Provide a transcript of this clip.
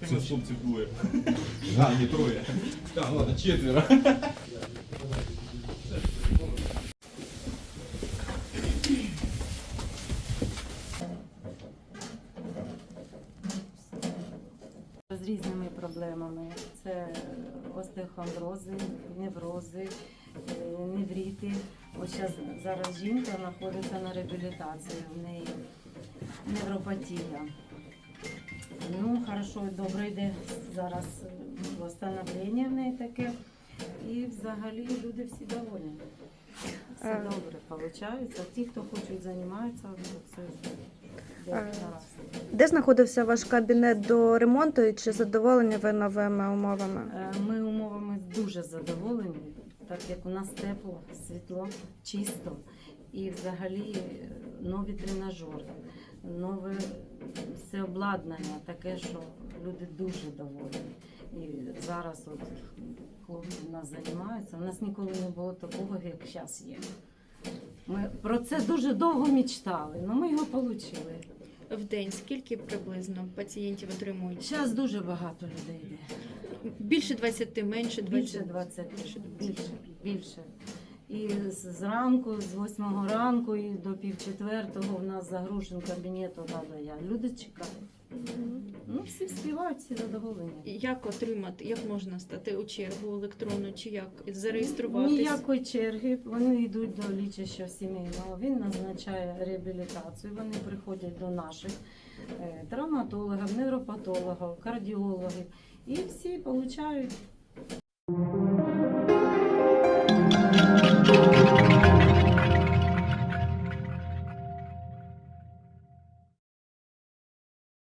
Це хлопців двоє. А, троє. Так, ладно, четверо. З різними проблемами. Це остеохондрози, неврози, е, невріти. Ось зараз жінка знаходиться на реабілітації, в неї невропатія. Ну, хорошо, добре йде зараз е, восстановлення в неї таке. І взагалі люди всі довольні. Все Е. добре виходить. Ті, хто хочуть займатися, ну, це Е. гаразд. Де знаходився ваш кабінет до ремонту і чи задоволені ви новими умовами? Е, Ми умовами дуже задоволені, так як у нас тепло, світло, чисто і взагалі е, нові тренажери, нове все обладнання таке, що люди дуже доволені. І зараз от хлопці в нас займаються. У нас ніколи не було такого, як зараз є. Ми про це дуже довго мечтали, але ми його отримали. В день скільки приблизно пацієнтів отримують? Зараз дуже багато людей йде. Більше 20, менше 20? Більше 20, більше, більше. І зранку, з 8 ранку і до пів четвертого в нас загружен кабінет я. Люди чекають. Ну, всі співають, всі задоволені. Як отримати, як можна стати у чергу електронну чи як зареєструватися? Ніякої черги. Вони йдуть до лічащого сімейного. Він назначає реабілітацію. Вони приходять до наших е, травматологів, невропатологів, кардіологів. І всі отримують